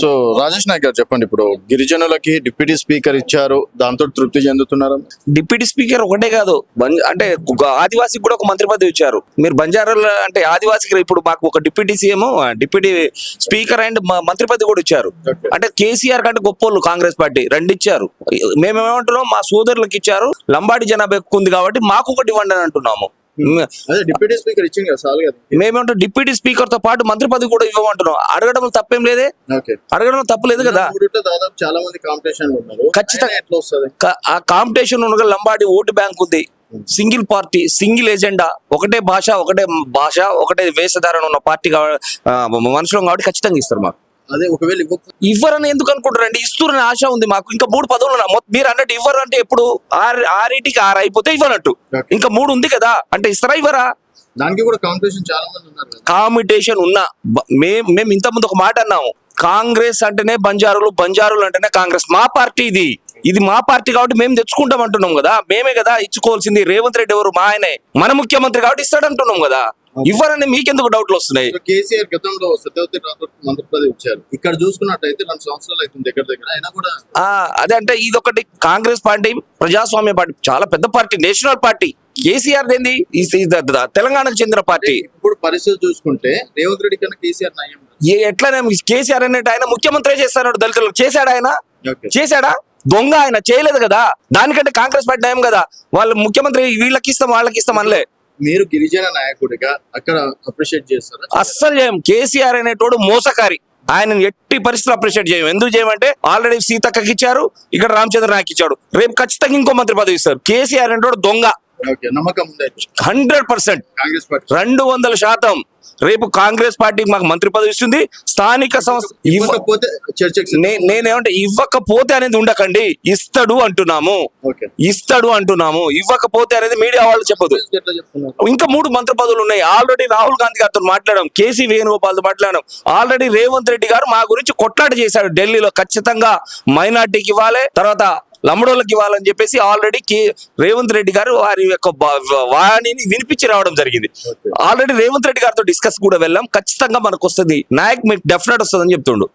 So Rajesh Naik గారు చెప్పండి ఇప్పుడు. గిరిజనులకి డిప్యూటీ స్పీకర్ ఇచ్చారు దాంతో తృప్తి చెందుతున్నారా? డిప్యూటీ స్పీకర్ ఒకటే కాదు అంటే ఆదివాసికి కూడా ఒక మంత్రి పదవి ఇచ్చారు. మీరు బంజారాలో అంటే ఆదివాసికి ఇప్పుడు మాకు ఒక deputy CM deputy speaker and మంత్రి పదవి కూడా ఇచ్చారు. అంటే కేసీఆర్ కంటే గొప్పోళ్ళు కాంగ్రెస్ పార్టీ రెండు ఇచ్చారు. మేమేమంటున్నాం మా సోదరులకు ఇచ్చారు లంబాడి జనాభా ఎక్కువ ఉంది కాబట్టి మాకు ఒకటి ఇవ్వండి అని అంటున్నాము. డిప్యూటీ స్పీకర్ ఇచ్చింది కదా మేమేమంటాం డిప్యూటీ స్పీకర్తో పాటు మంత్రి పదవి కూడా ఇవ్వమంటున్నాం. అడగడం తప్పేం లేదే. అడగడం తప్పలేదు కదా. దాదాపు చాలా మంది కాంపిటీషన్ ఖచ్చితంగా. ఆ కాంపిటీషన్ ఉండగా లంబాడి ఓటు బ్యాంక్ ఉంది. సింగిల్ పార్టీ సింగిల్ ఎజెండా ఒకటే భాష ఒకటే భాష ఒకటే వేషధారణ ఉన్న పార్టీ మనుషులం కాబట్టి ఖచ్చితంగా ఇస్తారు మాకు. అదే ఒకవేళ ఇవ్వరని ఎందుకు అనుకుంటారండి ఇస్తున్న ఆశ ఉంది మాకు. ఇంకా మూడు పదవులు మీరు అన్నట్టు ఇవ్వరు అంటే ఎప్పుడు? ఆరు ఆరింటికి ఆరు అయిపోతే ఇవ్వనట్టు. ఇంకా మూడు ఉంది కదా. అంటే ఇస్తారా ఇవ్వరా? దానికి కూడా కాంపిటీషన్ చాలా మంది ఉన్నారు కాంపిటీషన్ ఉన్నా. మేము ఇంత ముందు ఒక మాట అన్నాము. కాంగ్రెస్ అంటేనే బంజారులు బంజారులు అంటేనే కాంగ్రెస్. మా పార్టీ ఇది. ఇది మా పార్టీ కాబట్టి మేము తెచ్చుకుంటాం అంటున్నాం కదా. మేమే కదా ఇచ్చుకోవాల్సింది రేవంత్ రెడ్డి ఎవరు? మా ఆయనే. మన ముఖ్యమంత్రి కాబట్టి ఇస్తాడంటున్నాం కదా. ఇవ్వరని మీకెందుకు డౌట్లు వస్తున్నాయి? కేసీఆర్ గతంలో సత్యవతి రాథోడ్ మంత్రి పదవి ఇచ్చారు. ఇక్కడ చూసుకున్నట్టయితే రెండు సంవత్సరాలు అవుతుంది దగ్గర దగ్గర. అయినా కూడా అదే అంటే ఇది ఒకటి కాంగ్రెస్ పార్టీ ప్రజాస్వామ్య పార్టీ చాలా పెద్ద పార్టీ నేషనల్ పార్టీ. కేసీఆర్ ఏంది? తెలంగాణకు చెందిన పార్టీ. ఇప్పుడు పరిస్థితి చూసుకుంటే రేవంత్ రెడ్డి కన్నా కేసీఆర్ నయం ఎట్లనే కేసీఆర్ అనేటి ఆయన ముఖ్యమంత్రి చేస్తాడు దళితులకు చేశాడు ఆయన? చేశాడా? దొంగ ఆయన. చేయలేదు కదా. దానికంటే కాంగ్రెస్ పార్టీ నయం కదా. వాళ్ళు ముఖ్యమంత్రి వీళ్ళకి ఇస్తాం వాళ్ళకి ఇస్తాం అనలే. మీరు గిరిజన నాయకుడిగా అక్కడ అప్రిషియేట్ చేస్తారు? అస్సలు చేయం. కేసీఆర్ అనేటోడు మోసకారి. ఆయన ఎట్టి పరిస్థితులు అప్రిషియేట్ చేయం ఎందుకు చేయమంటే ఆల్రెడీ సీతక్కకి ఇచ్చారు ఇక్కడ రామచంద్ర నాయక్ ఇచ్చాడు. రేపు ఖచ్చితంగా ఇంకో మంత్రి పదవి ఇస్తారు. కేసీఆర్ అనేటోడు దొంగ. Hundred percent. రెండు వందల శాతం రేపు కాంగ్రెస్ పార్టీకి మాకు మంత్రి పదవి ఇస్తుంది. స్థానిక సంస్థ నేనేమంటే ఇవ్వకపోతే అనేది ఉండకండి. ఇస్తాడు అంటున్నాము. ఇస్తాడు అంటున్నాము. ఇవ్వకపోతే అనేది మీడియా వాళ్ళు చెప్పదు ఇంకా మూడు మంత్రి పదవులు ఉన్నాయి. ఆల్రెడీ రాహుల్ గాంధీ గారితో మాట్లాడాం. కేసీ వేణుగోపాల్తో మాట్లాడాం. ఆల్రెడీ రేవంత్ రెడ్డి గారు మా గురించి కొట్లాట చేశాడు. ఢిల్లీలో ఖచ్చితంగా మైనార్టీకి ఇవ్వాలి. తర్వాత లమ్మడోళ్ళకి ఇవ్వాలని చెప్పేసి ఆల్రెడీ కే రేవంత్ రెడ్డి గారు వారి యొక్క వాణిని వినిపించి రావడం జరిగింది. ఆల్రెడీ రేవంత్ రెడ్డి గారితో డిస్కస్ కూడా వెళ్ళాం. ఖచ్చితంగా మనకు వస్తుంది నాయక్ మీకు డెఫినెట్ వస్తుందని చెప్తుండు.